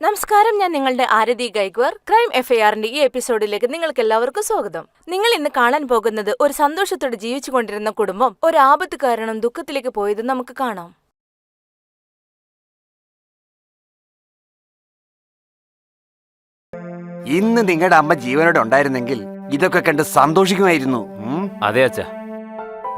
നമസ്കാരം ഞാൻ നിങ്ങളുടെ ആരതി ഗൈഗ്വർ. ക്രൈം എഫ്ഐആറിന്റെ ഈ എപ്പിസോഡിലേക്ക് നിങ്ങൾക്ക് എല്ലാവർക്കും സ്വാഗതം. നിങ്ങൾ ഇന്ന് കാണാൻ പോകുന്നത് ഒരു സന്തോഷത്തോടെ ജീവിച്ചു കൊണ്ടിരുന്ന കുടുംബം ഒരു ആപത്ത് കാരണം ദുഃഖത്തിലേക്ക് പോയത് നമുക്ക് കാണാം. ഇന്ന് നിങ്ങളുടെ അമ്മ ജീവനോടെ ഉണ്ടായിരുന്നെങ്കിൽ ഇതൊക്കെ കണ്ട് സന്തോഷിക്കുമായിരുന്നു? അതെ അച്ഛ.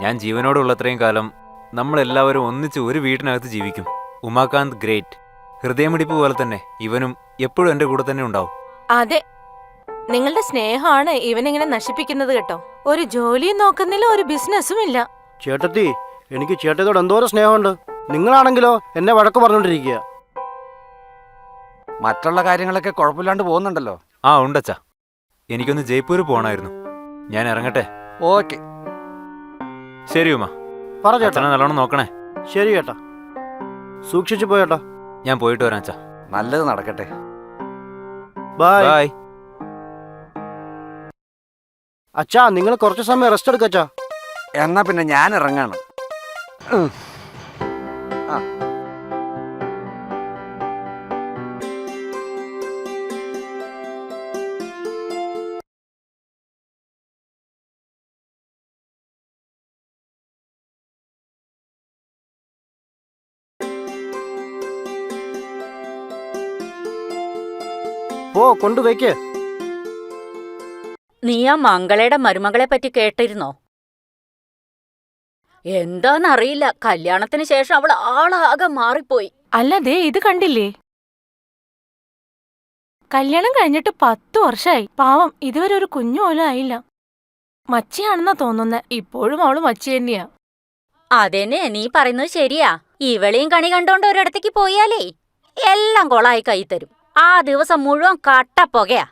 ഞാൻ ജീവനോടുള്ളത്രയും കാലം നമ്മളെല്ലാവരും ഒന്നിച്ച് ഒരു വീട്ടിനകത്ത് ജീവിക്കും. ഉമാകാന്ത് ഗ്രേറ്റ്. ഹൃദയമിടിപ്പ് പോലെ തന്നെ ഇവനും എപ്പോഴും എന്റെ കൂടെ തന്നെ ഉണ്ടാവും. അതെ. നിങ്ങളുടെ സ്നേഹമാണ് ഇവനിങ്ങനെ നശിപ്പിക്കുന്നത് കേട്ടോ. ഒരു ജോലിയും നോക്കുന്നില്ല ഒരു ബിസിനസ്സും ഇല്ല. ചേട്ടത്തി എനിക്ക് ചേട്ടത്തോട് എന്തോരം സ്നേഹമുണ്ട്. നിങ്ങളാണെങ്കിലോ എന്നെ വഴക്ക് പറഞ്ഞോണ്ടിരിക്കുക മറ്റുള്ള കാര്യങ്ങളൊക്കെ കുഴപ്പമില്ലാണ്ട് പോകുന്നുണ്ടല്ലോ. ആ ഉണ്ടച്ചാ. എനിക്കൊന്ന് ജയ്പൂർ പോകണമായിരുന്നു. ഞാൻ ഇറങ്ങട്ടെ? ഓക്കെ. ശരി ഉമ്മ പറ ചേട്ടാ. നല്ലോണം നോക്കണേ. ശരി ചേട്ടാ. സൂക്ഷിച്ചു പോയേട്ടാ ഞാൻ പോയിട്ട് വരാം അച്ഛാ. നല്ലത് നടക്കട്ടെ. ബൈ ബൈ അച്ഛാ നിങ്ങൾ കുറച്ച് സമയം റെസ്റ്റ് എടുക്കച്ചാ എന്നാ പിന്നെ ഞാൻ ഇറങ്ങാണ്. കൊണ്ടുവയ്ക്ക്. നീ ആ മംഗളയുടെ മരുമകളെ പറ്റി കേട്ടിരുന്നോ? എന്താന്നറിയില്ല. കല്യാണത്തിന് ശേഷം അവൾ ആളാകെ മാറിപ്പോയി. അല്ല ദേ ഇത് കണ്ടില്ലേ? കല്യാണം കഴിഞ്ഞിട്ട് പത്തു വർഷമായി പാവം ഇതുവരെ ഒരു കുഞ്ഞു പോലും ആയില്ല. മച്ചിയാണെന്നാ തോന്നുന്നെ. ഇപ്പോഴും അവൾ മച്ചി തന്നെയാ. അതെന്നെ നീ പറയുന്നത് ശരിയാ. ഇവളെയും കണി കണ്ടോണ്ട് ഒരിടത്തേക്ക് പോയാലേ എല്ലാം കൊളായി കൈ തരും. ആ ദിവസം മുഴുവൻ കട്ടപ്പുകയാ.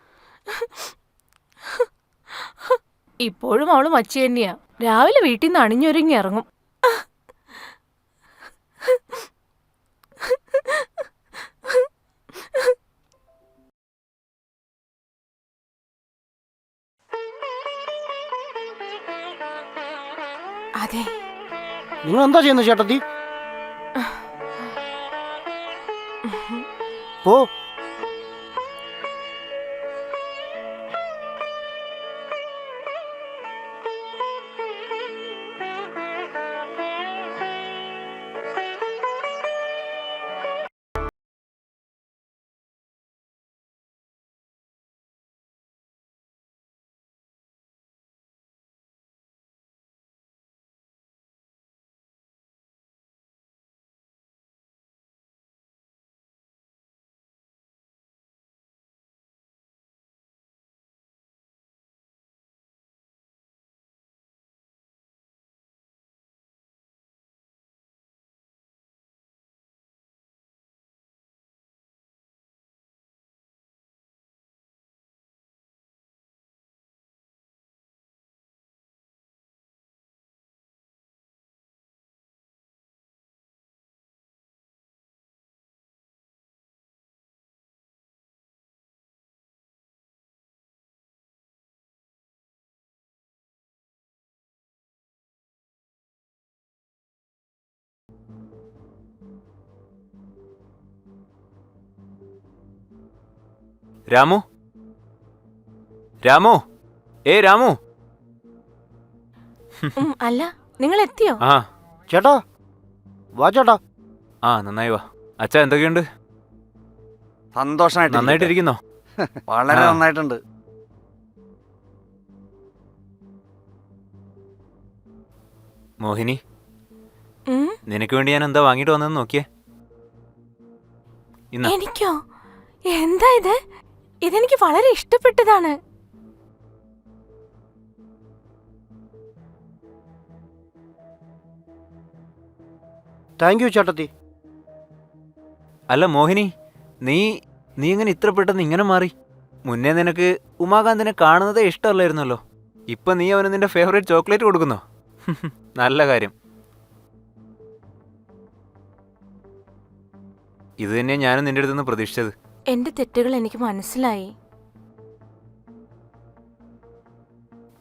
ഇപ്പോഴും അവൾ മച്ചി തന്നെയാ. രാവിലെ വീട്ടിൽ നിന്ന് അണിഞ്ഞൊരുങ്ങി ഇറങ്ങും. അതെ. നിങ്ങൾ എന്താ ചെയ്യുന്നത് ചേട്ടത്തി? പോ. രാമു? രാമു? ഏ രാമു? ഉം, അല്ല നിങ്ങൾ എത്തിയോ ആ. ചേട്ടാ വാ ചേട്ടാ. ആ നന്നായി വാ. അച്ഛ എന്തൊക്കെയുണ്ട്? സന്തോഷമായിട്ട് നന്നായിട്ടിരിക്കുന്നോ? വളരെ ആ. നന്നായിട്ടുണ്ട്. മോഹിനി ഉം, നിനക്ക് വേണ്ടി ഞാൻ എന്താ വാങ്ങിയിട്ട് വന്നതെന്ന് നോക്കിയേ. ഇന്ന. എനിക്കോ? എന്താ ഇത്? ഇതെനിക്ക് വളരെ ഇഷ്ടപ്പെട്ടതാണ്. താങ്ക് യു ചേട്ടത്തി. അല്ല മോഹിനി നീ നീ ഇങ്ങനെ ഇത്ര പെട്ടെന്ന് ഇങ്ങനെ മാറി? മുന്നേ നിനക്ക് ഉമാകാന്തിനെ കാണുന്നതേ ഇഷ്ടമല്ലായിരുന്നല്ലോ. ഇപ്പൊ നീ അവന് നിന്റെ ഫേവറേറ്റ് ചോക്ലേറ്റ് കൊടുക്കുന്നോ. നല്ല കാര്യം. ഇത് തന്നെ ഞാനും നിന്റെ അടുത്തുനിന്ന് പ്രതീക്ഷിച്ചത്. എന്റെ തെറ്റുകൾ എനിക്ക് മനസ്സിലായി.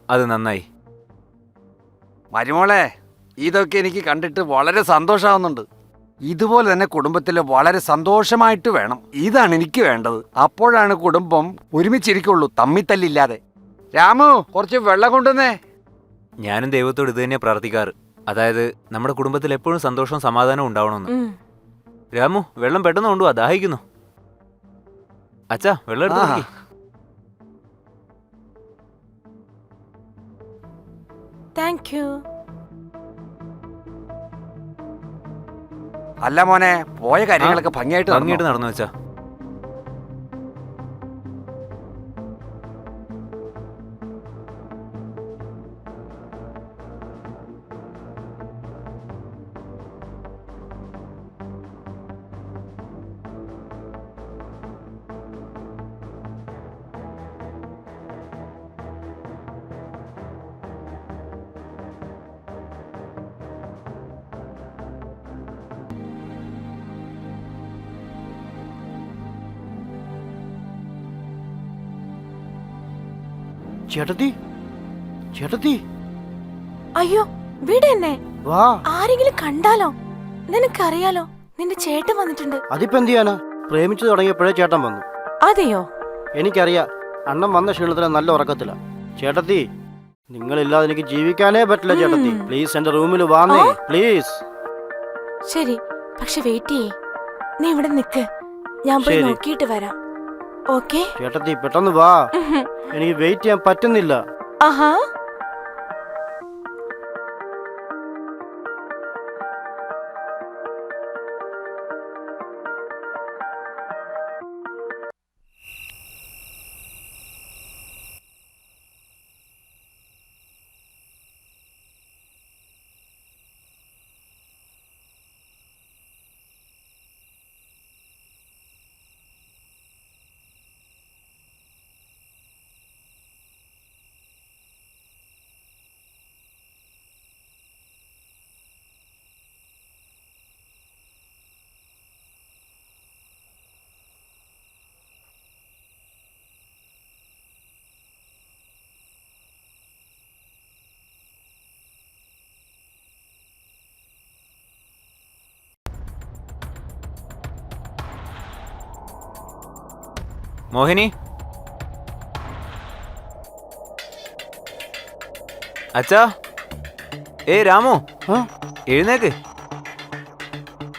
അത് നന്നായി. മരുമോളെ ഇതൊക്കെ എനിക്ക് കണ്ടിട്ട് വളരെ സന്തോഷമാവുന്നുണ്ട് ഇതുപോലെ തന്നെ കുടുംബത്തിൽ വളരെ സന്തോഷമായിട്ട് വേണം. ഇതാണ് എനിക്ക് വേണ്ടത്. അപ്പോഴാണ് കുടുംബം ഒരുമിച്ചിരിക്കുള്ളൂ തമ്മിത്തല്ലില്ലാതെ. രാമു കുറച്ച് വെള്ളം കൊണ്ടുവന്നേ. ഞാനും ദൈവത്തോട് ഇത് തന്നെ പ്രാർത്ഥിക്കാറ്. അതായത് നമ്മുടെ കുടുംബത്തിൽ എപ്പോഴും സന്തോഷവും സമാധാനവും ഉണ്ടാവണമെന്ന്. രാമു വെള്ളം പെട്ടെന്ന് കൊണ്ടുവാ. ദാഹിക്കുന്നു. അച്ഛാ വെള്ളം എടുത്ത്. കുടിക്ക്. താങ്ക് യു അല്ല മോനെ പോയ കാര്യങ്ങളൊക്കെ ഭംഗിയായിട്ട് ഭംഗിയായിട്ട് നടന്നു നടന്നു ചേട്ടത്തി? ചേട്ടത്തി? അയ്യോ വിടെ എന്നെ. വാ. ആരെങ്കിലും കണ്ടാലോ? നിനക്കറിയാലോ നിന്റെ ചേട്ടൻ വന്നിട്ടുണ്ട്. അതിപ്പോ എന്ത് ചെയ്യാനാ? പ്രേമിച്ചു തുടങ്ങിയപ്പോഴേ ചേട്ടൻ വന്നു. അതെയോ? എനിക്കറിയാം അണ്ണൻ വന്ന ക്ഷീണത്തിന് നല്ല ഉറക്കത്തില്ല ചേട്ടത്തി നിങ്ങളില്ലാതെ എനിക്ക് ജീവിക്കാനേ പറ്റില്ല ചേട്ടത്തി. പ്ലീസ് എന്റെ റൂമിൽ വാന്നേ? പ്ലീസ്. ശരി പക്ഷെ വെയിറ്റ് ചെയ്യേ. നീ ഇവിടെ നിക്ക്. ഞാൻ പോയി നോക്കിയിട്ട് വരാം. ഓക്കെ? ചേട്ടത്തി പെട്ടെന്ന് വാ. എനിക്ക് വെയിറ്റ് ചെയ്യാൻ പറ്റുന്നില്ല. ആഹാ? മോഹിനി? അച്ഛാ. ഏയ് രാമു? എഴുന്നേക്ക്.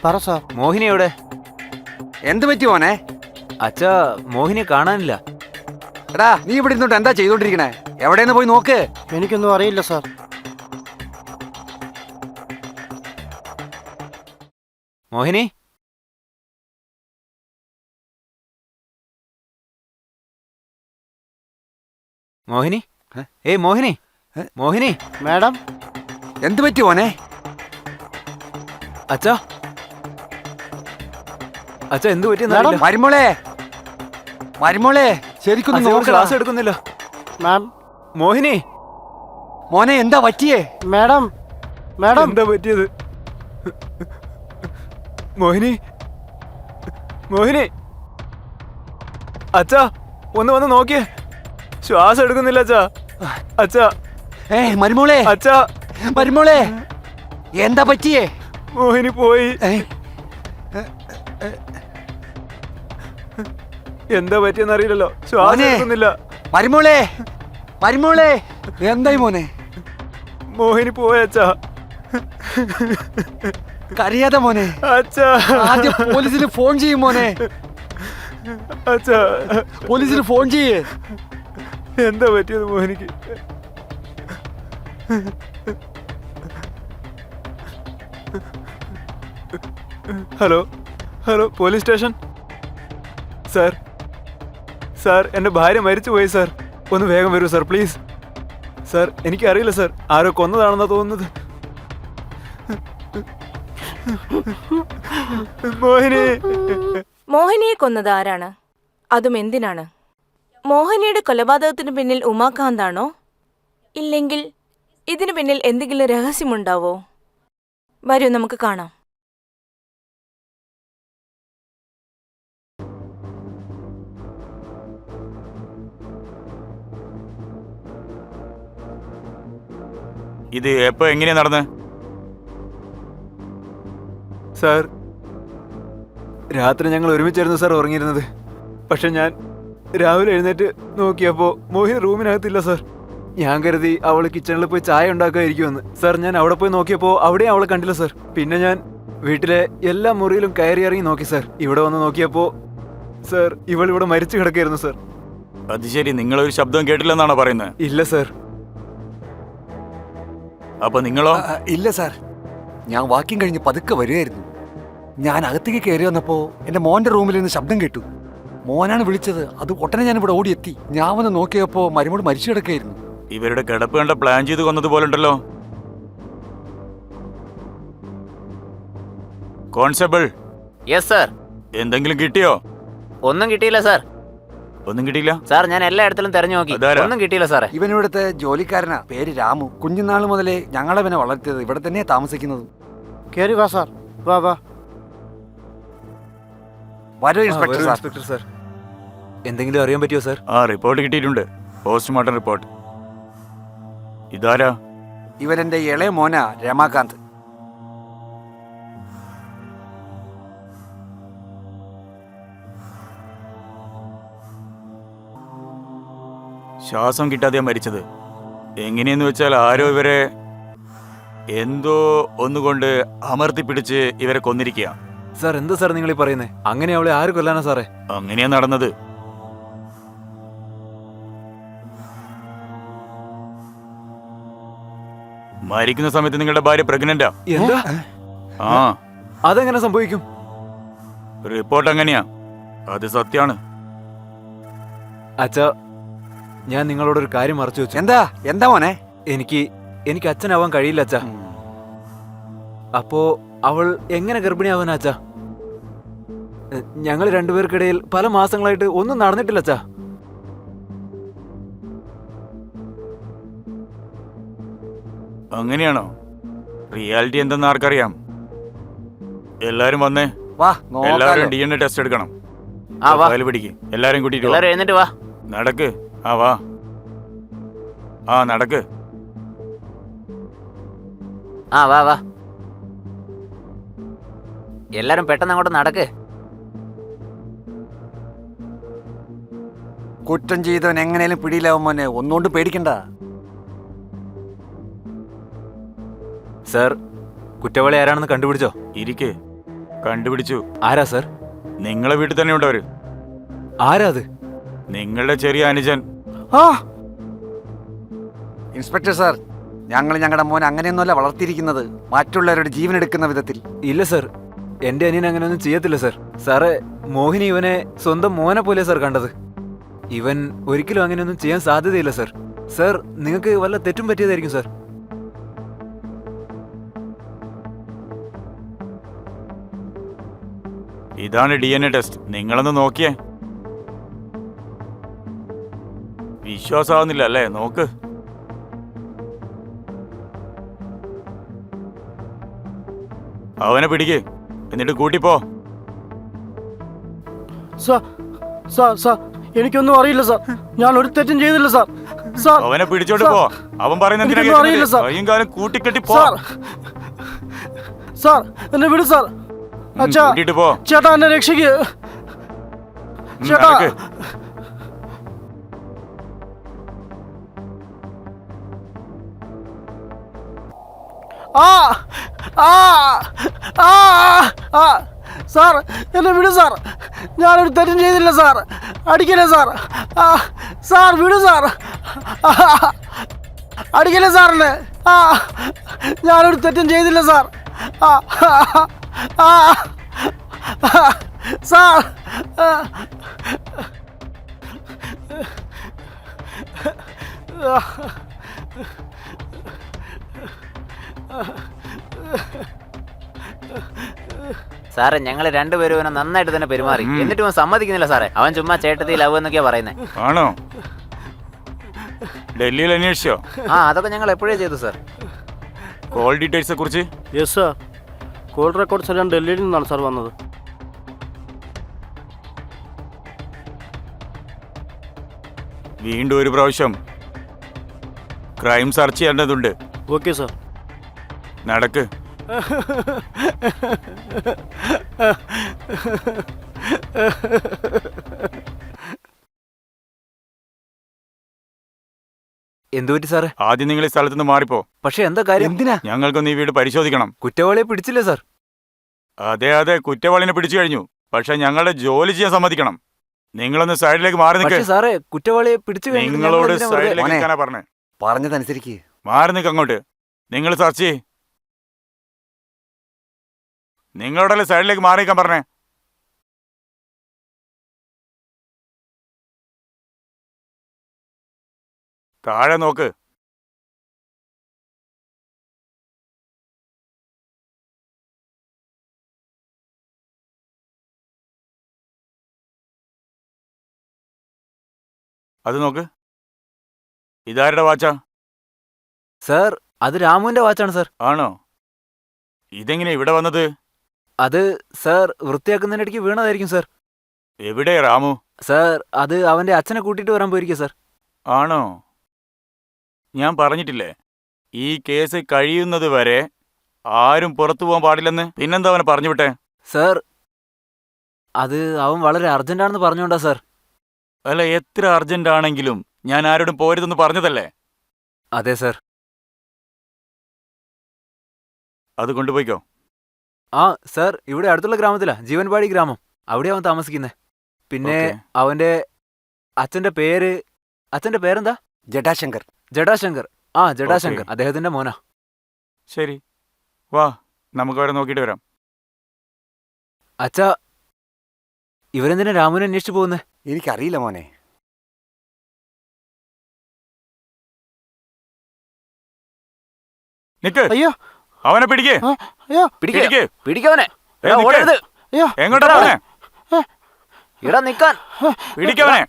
പറ സാർ. മോഹിനി എവിടെ? എന്ത് പറ്റി മോനെ? അച്ഛാ മോഹിനി കാണാനില്ല. എടാ നീ ഇവിടെ ഇരുന്നോട്ട് എന്താ ചെയ്തോണ്ടിരിക്കണേ? എവിടെയെന്ന് പോയി നോക്ക്. എനിക്കൊന്നും അറിയില്ല സാർ. മോഹിനി? മോഹിനി? ഏ? ഏയ് മോഹിനി? മോഹിനി? മാഡം? എന്ത് പറ്റി മോനെ? അച്ഛാ. അച്ഛാ എന്ത് പറ്റി മാഡം? മരുമോളെ? മരുമോളെ ശരിക്കും ക്ലാസ് എടുക്കുന്നില്ല. മാം. മോഹിനി? മോനെ എന്താ പറ്റിയേ? Madam madam. എന്താ പറ്റിയത്? മോഹിനി? മോഹിനി? അച്ഛാ ഒന്ന് വന്ന് നോക്കിയേ. ശ്വാസം എടുക്കുന്നില്ല അച്ഛാ. അച്ഛാ. ഏ മരുമോളെ. അച്ഛാ. മരുമോളെ. എന്താ പറ്റിയേ? മോഹിനി പോയി. എന്താ പറ്റിയെന്ന് അറിയില്ലല്ലോ. ശ്വാസം എടുക്കുന്നില്ല. മരുമോളെ. മരുമോളെ. എന്തായി മോനെ? മോഹിനി പോയ അച്ഛാ. കരയാതെ മോനെ. അച്ഛാ. ആദ്യം പോലീസിന് ഫോൺ ചെയ്യും മോനെ. അച്ഛാ. പോലീസിന് ഫോൺ ചെയ്യേ. എന്താ പറ്റിയത് മോഹനിക്ക്? Hello hello police station? Sir sir എന്റെ ഭാര്യ മരിച്ചു പോയി സാർ. ഒന്ന് വേഗം വരൂ സാർ പ്ലീസ്. സാർ എനിക്കറിയില്ല സാർ. ആരോ കൊന്നതാണെന്നാ തോന്നുന്നത്. മോഹിനി. മോഹിനിയെ കൊന്നത് ആരാണ്? അതും എന്തിനാണ്? മോഹിനിയുടെ കൊലപാതകത്തിന് പിന്നിൽ ഉമാകാന്താണോ? ഇല്ലെങ്കിൽ ഇതിനു പിന്നിൽ എന്തെങ്കിലും രഹസ്യമുണ്ടാവോ? വരൂ നമുക്ക് കാണാം. ഇത് എപ്പോ എങ്ങനെയാ നടന്ന്? സാർ രാത്രി ഞങ്ങൾ ഒരുമിച്ചായിരുന്നു സാർ ഉറങ്ങിയിരുന്നത്. പക്ഷെ ഞാൻ രാവിലെ എഴുന്നേറ്റ് നോക്കിയപ്പോൾ മോഹിനി റൂമിനകത്തില്ല സാർ ഞാൻ കരുതി അവൾ കിച്ചണിൽ പോയി ചായ ഉണ്ടാക്കാതിരിക്കുമെന്ന്. സാർ ഞാൻ അവിടെ പോയി നോക്കിയപ്പോൾ അവിടെയും അവളെ കണ്ടില്ല സാർ പിന്നെ ഞാൻ വീട്ടിലെ എല്ലാ മുറിയിലും കയറി ഇറങ്ങി നോക്കി സാർ ഇവിടെ വന്ന് നോക്കിയപ്പോൾ സാർ ഇവൾ ഇവിടെ മരിച്ചു കിടക്കായിരുന്നു സാർ അത് ശരി നിങ്ങളൊരു ശബ്ദം കേട്ടില്ലെന്നാണോ പറയുന്നത്? ഇല്ല സാർ അപ്പൊ നിങ്ങളോ? ആ, ഇല്ല സാർ ഞാൻ വാക്കിങ് കഴിഞ്ഞ് പതുക്കെ വരുമായിരുന്നു ഞാൻ അകത്തേക്ക് കയറി വന്നപ്പോ എന്റെ മോന്റെ റൂമിൽ നിന്ന് ശബ്ദം കേട്ടു. മോനാണ് വിളിച്ചത്. അത് ഉടനെ ഞാൻ ഇവിടെ ഓടിയെത്തി. ഞാൻ വന്ന് നോക്കിയപ്പോ മരുമോട് മരിച്ചു കിടക്കായിരുന്നു ഇവരുടെ കിടപ്പ് കണ്ട പ്ലാൻ ചെയ്ത് കൊന്നതുപോലെ ഉണ്ടല്ലോ കോൺസ്റ്റബിൾ. യെസ് സർ എന്തെങ്കിലും കിട്ടിയോ? ഒന്നും കിട്ടിയില്ല സാർ ഒന്നും കിട്ടിയില്ല? സാർ ഞാൻ എല്ലായിടത്തിലും തെരഞ്ഞു നോക്കി. അതാരാ? ഒന്നും കിട്ടിയില്ല സാറേ ഇവൻ ഇവിടുത്തെ ജോലിക്കാരനാ. പേര് രാമു. കുഞ്ഞുനാൾ മുതലേ ഞങ്ങളെ ഇവനെ വളർത്തിയത്. ഇവിടെ തന്നെ താമസിക്കുന്നത്. കയറി വാ സാർ വാ വാ. വരൂ ഇൻസ്പെക്ടർ വരൂ, സാർ ഇൻസ്പെക്ടർ സാർ എന്തെങ്കിലും അറിയാൻ പറ്റുമോ സാർ? ആ റിപ്പോർട്ട് കിട്ടിയിട്ടുണ്ട്. പോസ്റ്റ്മോർട്ടം റിപ്പോർട്ട് ഇതാരാ? ഇവരെന്റെ ഇളയ മോന രമാകാന്ത്. ശ്വാസം കിട്ടാതെയാ മരിച്ചത്. എങ്ങനെയെന്ന് വെച്ചാൽ ആരോ ഇവരെ എന്തോ ഒന്നുകൊണ്ട് അമർത്തി പിടിച്ച് ഇവരെ കൊന്നിരിക്കുക സാർ എന്താ സാർ നിങ്ങൾ ഈ പറയുന്നത് അങ്ങനെ അവളെ ആര് കൊല്ലാനാ സാറേ? അങ്ങനെയാ നടന്നത്. മരിക്കുന്ന സമയത്ത് നിങ്ങളുടെ ഭാര്യ പ്രഗ്നന്റാ എന്താ? ആ. അതെങ്ങനെ സംഭവിക്കും? റിപ്പോർട്ട് അങ്ങനെയാ. അത് സത്യാണ് അച്ഛ ഞാൻ നിങ്ങളോട് ഒരു കാര്യം മറച്ചു വെച്ചു. എന്താ? എന്താ മോനെ? എനിക്ക് എനിക്ക് അച്ഛനാവാൻ കഴിയില്ല അച്ഛ. അപ്പോ അവൾ എങ്ങനെ ഗർഭിണിയാവാനാ അച്ഛ? ഞങ്ങൾ രണ്ടുപേർക്കിടയിൽ പല മാസങ്ങളായിട്ട് ഒന്നും നടന്നിട്ടില്ല അച്ഛാ. അങ്ങനെയാണോ? റിയാലിറ്റി എന്തെന്ന് ആർക്കറിയാം? എല്ലാരും വന്നേ. വാ എല്ലാവരും ഡി എൻ എ ടെസ്റ്റ് എടുക്കണം. ആ വാ. ഫയൽ പിടിക്ക്. എല്ലാരും കൂട്ടിട്ട് വാ. എല്ലാവരും എഴുന്നേറ്റ് വാ. നടക്ക്. ആ വാ. ആ നടക്ക്. ആ വാ വാ. എല്ലാരും പെട്ടെന്ന് അങ്ങോട്ട് നടക്ക്. കുറ്റം ചെയ്തവൻ എങ്ങനെയും പിടിയിലാവും മോനെ. ഒന്നുകൊണ്ട് പേടിക്കണ്ട. സാർ കുറ്റവാളി ആരാണെന്ന് കണ്ടുപിടിച്ചോ? ഇരിക്കേ. കണ്ടുപിടിച്ചു. ആരാ സർ? നിങ്ങളെ വീട്ടിൽ തന്നെ ഉണ്ടവര് ആരാ അത്? നിങ്ങളുടെ ചെറിയ അനുജൻ. ആ! ഇൻസ്പെക്ടർ സർ ഞങ്ങൾ ഞങ്ങളുടെ മോൻ അങ്ങനെയൊന്നുമല്ല വളർത്തിയിരിക്കുന്നത്. മറ്റുള്ളവരുടെ ജീവൻ എടുക്കുന്ന വിധത്തിൽ. ഇല്ല സർ. എന്റെ അനിയൻ അങ്ങനെയൊന്നും ചെയ്യത്തില്ല സർ. സാറേ മോഹിനി ഇവനെ സ്വന്തം മോനെ പോലെ സർ കണ്ടത്. ഇവൻ ഒരിക്കലും അങ്ങനെയൊന്നും ചെയ്യാൻ സാധ്യതയില്ല സർ. സർ നിങ്ങൾക്ക് വല്ല തെറ്റും പറ്റിയതായിരിക്കും സാർ. ഇതാണ് ഡി എൻ എ ടെസ്റ്റ് നിങ്ങളൊന്ന് നോക്കിയേ. വിശ്വാസമാവുന്നില്ല അല്ലേ? നോക്ക്. അവനെ പിടിക്ക്. എന്നിട്ട് കൂട്ടിപ്പോ സാർ സാർ സാർ എനിക്കൊന്നും അറിയില്ല സാർ ഞാൻ ഒരു തെറ്റും ചെയ്തില്ല സാർ സാർ അവനെ പിടിച്ചോട്ട് പോ. അവൻ പറയുന്ന അറിയില്ല? സാർ. കാലം കൂട്ടിക്കെട്ടി പോ. സാർ എന്നെ വിട് സാർ അച്ഛാ കൂട്ടിയിട്ട് പോ. ചേട്ടാ എന്നെ രക്ഷിക്ക്. ചേട്ടാ. നടക്ക്. ആ ആ ആ ആ. സാർ എന്നെ വിടു സാർ. ഞാനൊരു തെറ്റും ചെയ്തില്ല സാർ. അടിക്കലേ സാർ. ആ സാർ വിടു സാർ. ആ, അടിക്കലേ സാറിനെ? ആ ഞാനൊരു തെറ്റും ചെയ്തില്ല സാർ. ആ, സാർ ആ, സാറേ ഞങ്ങൾ രണ്ടുപേരും ഇവനെ നന്നായിട്ട് തന്നെ പെരുമാറി. എന്നിട്ട് ഇവൻ അവൻ സമ്മതിക്കുന്നില്ല സാറേ. അവൻ ചുമ്മാ ചേട്ടത്തി ലവ് എന്നൊക്കെയാ പറയുന്നത് ആണോ? ഡൽഹിയിൽ അന്വേഷിച്ചോ? ആ അതൊക്കെ ഞങ്ങൾ എപ്പോഴേ ചെയ്തു സാർ. കോൾ ഡീറ്റെയിൽസെ കുറിച്ച്? യെസ് സാർ കോൾ റെക്കോർഡ്സ് എല്ലാം ഡൽഹിയിൽ നിന്നാണ് സാർ വന്നത്. വീണ്ടും ഒരു പ്രാവശ്യം ക്രൈം സെർച്ച് ചെയ്യേണ്ടതുണ്ട്. Okay sir. നടക്ക്. എന്തു പറ്റി സാറേ? ആദ്യം നിങ്ങൾ ഈ സ്ഥലത്തുനിന്ന് മാറിപ്പോ. പക്ഷെ എന്താ കാര്യം? എന്തിനാ? ഞങ്ങൾക്കൊന്ന് ഈ വീട് പരിശോധിക്കണം. കുറ്റവാളിയെ പിടിച്ചില്ല സാർ? അതെ അതെ കുറ്റവാളിനെ പിടിച്ചു കഴിഞ്ഞു. പക്ഷെ ഞങ്ങളുടെ ജോലി ചെയ്യാൻ സമ്മതിക്കണം. നിങ്ങളൊന്ന് സൈഡിലേക്ക് മാറി നിൽക്ക്. സാറേ കുറ്റവാളിയെ പിടിച്ചു നിങ്ങളോട് സൈഡിലേക്ക്. നിൽക്കാനാ പറഞ്ഞേ? പറഞ്ഞതനുസരിക്ക്. മാറി നിൽക്ക് അങ്ങോട്ട്. നിങ്ങൾ സെർച്ച് ചെയ്യ്. നിങ്ങളോടല്ലേ സൈഡിലേക്ക് മാറി നിൽക്കാൻ പറഞ്ഞേ? താഴെ നോക്ക്. അത് നോക്ക്. ഇതാരുടെ വാച്ചാ? സാർ അത് രാമുവിന്റെ വാച്ചാണ് സാർ. ആണോ? ഇതെങ്ങനെ ഇവിടെ വന്നത്? അത് സാർ വൃത്തിയാക്കുന്നതിനിടയ്ക്ക് വീണതായിരിക്കും സാർ. എവിടെ രാമു? സാർ അത് അവന്റെ അച്ഛനെ കൂട്ടിയിട്ട് വരാൻ പോയിരിക്കും സാർ. ആണോ? ഞാൻ പറഞ്ഞിട്ടില്ലേ ഈ കേസ് കഴിയുന്നത് വരെ ആരും പുറത്തു പോകാൻ പാടില്ലെന്ന്? പിന്നെന്താ അവനെ പറഞ്ഞു വിട്ടേ? സാർ അത് അവൻ വളരെ അർജന്റാണെന്ന് പറഞ്ഞോണ്ടാ സാർ. അല്ല എത്ര അർജന്റ് ആണെങ്കിലും ഞാൻ ആരോടും പോരുതെന്ന് പറഞ്ഞതല്ലേ? അതെ സർ. അത് കൊണ്ടുപോയിക്കോ. ആ സർ ഇവിടെ അടുത്തുള്ള ഗ്രാമത്തിലാ ജീവൻപാടി ഗ്രാമം. അവിടെ അവൻ താമസിക്കുന്നത് പിന്നെ. അവന്റെ അച്ഛന്റെ പേര് അച്ഛന്റെ പേരെന്താ? ജഡാശങ്കർ ജഡാശങ്കർ ആ ജഡാശങ്കർ അദ്ദേഹത്തിന്റെ മോനാ. ശരി. വാ നമുക്ക് അവരെ നോക്കിയിട്ട് വരാം. അച്ഛാ ഇവരെന്തിനാ രാമുനെ അന്വേഷിച്ചു പോകുന്നത് എനിക്കറിയില്ല മോനെ. നിക്ക്. അയ്യോ. അവനെ പിടിക്കേ. ആ, അയ്യോ. പിടിക്കേ. പിടിക്കവനെ ഏ, നിക്ക്. ഓടരുത്. അയ്യോ. എങ്ങോട്ടാ ഇടാ നിക്കാൻ. പിടിക്കവനെ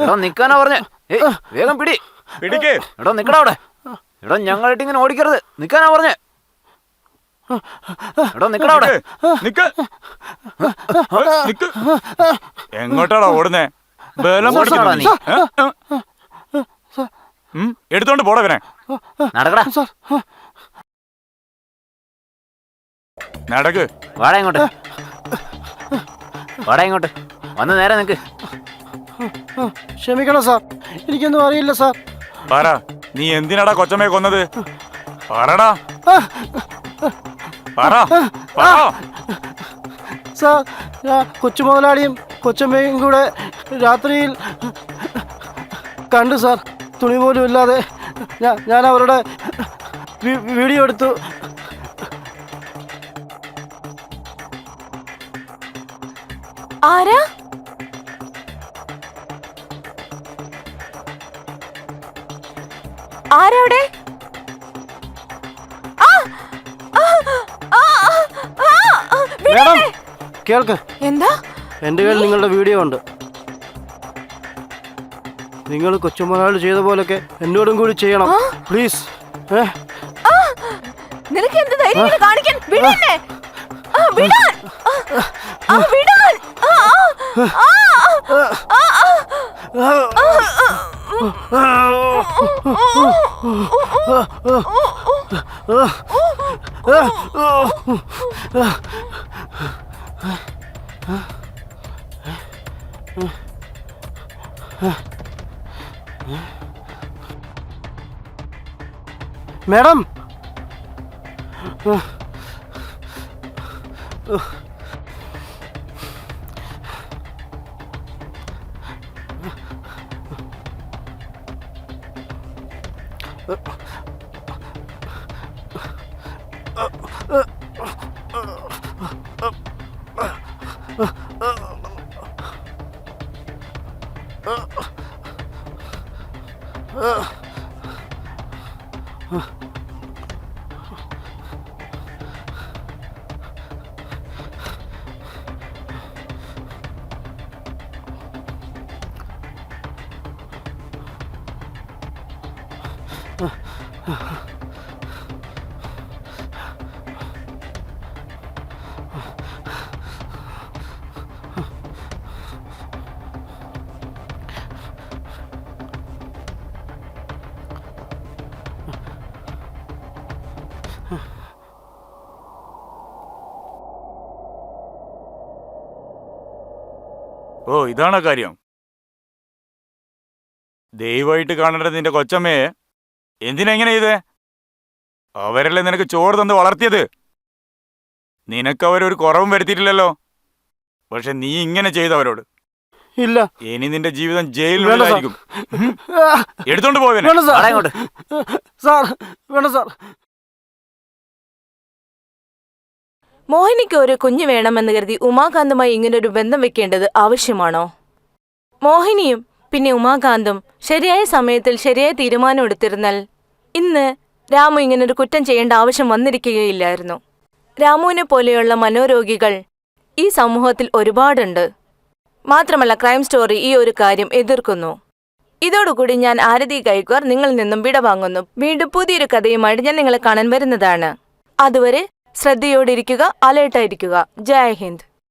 എടാ നിക്കാനാ പറഞ്ഞേ. ഏയ് വേഗം പിടി. പിടിക്കേ. എടാ നിക്കടാ അവിടെ. എടാ ഞങ്ങളായിട്ട് ഇങ്ങനെ ഓടിക്കരുത്. നിക്കാനാ പറഞ്ഞേ എടാ നിക്കടാ അവിടെ നിക്ക് ഏ, നിക്ക് എങ്ങോട്ടാടാ ഓടുന്നേ? ബലം എടുത്തോണ്ട് പോടവനെ നടക്കടാ. സാർ നടക്ക്. വാടാ ഇങ്ങോട്ട്. വാടാ ഇങ്ങോട്ട്. വന്ന് നേരെ നിക്ക്. ക്ഷമിക്കണം സാർ. എനിക്കൊന്നും അറിയില്ല സാർ. പറ നീ എന്തിനാടാ കൊച്ചമ്മയെ കൊന്നത്? പറടാ. പറ പറ സാർ ഞാൻ കൊച്ചു മുതലാളിയും കൊച്ചമ്മയും കൂടെ രാത്രിയിൽ കണ്ടു സാർ. തുണി പോലും ഇല്ലാതെ ഞാൻ ഞാൻ അവരുടെ വീഡിയോ എടുത്തു. ആരാ? കേൾക്ക് എന്താ എന്റെ കയ്യിൽ നിങ്ങളുടെ വീഡിയോ ഉണ്ട് നിങ്ങൾ കൊച്ചുമുതലാളി ചെയ്ത പോലൊക്കെ എന്നോടും കൂടി ചെയ്യണം പ്ലീസ് നിനക്ക് എന്ത് ധൈര്യം കാണിക്കാൻ വിടല്ലേ വിടാൻ വിടാൻ ആ, ম্যাডাম ഓ ഇതാണ് കാര്യം? ദയവായിട്ട് കാണേണ്ടത് നിന്റെ കൊച്ചമ്മയെ എന്തിനാ ഇങ്ങനെ ചെയ്തേ? അവരല്ലേ നിനക്ക് ചോറ് തന്ന് വളർത്തിയത്? നിനക്ക് അവരൊരു കുറവും വരുത്തിയിട്ടില്ലല്ലോ. പക്ഷെ നീ ഇങ്ങനെ ചെയ്തവരോട് ഇല്ല. ഇനി നിന്റെ ജീവിതം ജയിലിലുള്ളതായിരിക്കും എടുത്തോണ്ട് പോവനെ വേണ്ട സാർ. വാടാ സാർ വേണ്ട സാർ. മോഹിനിക്ക് ഒരു കുഞ്ഞ് വേണമെന്ന് കരുതി ഉമാകാന്തുമായി ഇങ്ങനൊരു ബന്ധം വെക്കേണ്ടത് ആവശ്യമാണോ? മോഹിനിയും പിന്നെ ഉമാകാന്തും ശരിയായ സമയത്തിൽ ശരിയായ തീരുമാനം എടുത്തിരുന്നാൽ ഇന്ന് രാമു ഇങ്ങനൊരു കുറ്റം ചെയ്യേണ്ട ആവശ്യം വന്നിരിക്കുകയില്ലായിരുന്നു. രാമുവിനെ പോലെയുള്ള മനോരോഗികൾ ഈ സമൂഹത്തിൽ ഒരുപാടുണ്ട്. മാത്രമല്ല ക്രൈം സ്റ്റോറി ഈ ഒരു കാര്യം എതിർക്കുന്നു. ഇതോടുകൂടി ഞാൻ ആരതി ഗൈക്വാർ നിങ്ങളിൽ നിന്നും വിടവാങ്ങുന്നു. വീണ്ടും പുതിയൊരു കഥയുമായിട്ട് ഞാൻ നിങ്ങളെ കാണാൻ വരുന്നതാണ്. അതുവരെ ശ്രദ്ധയോടിരിക്കുക അലേർട്ടായിരിക്കുക ജയ് ഹിന്ദ്.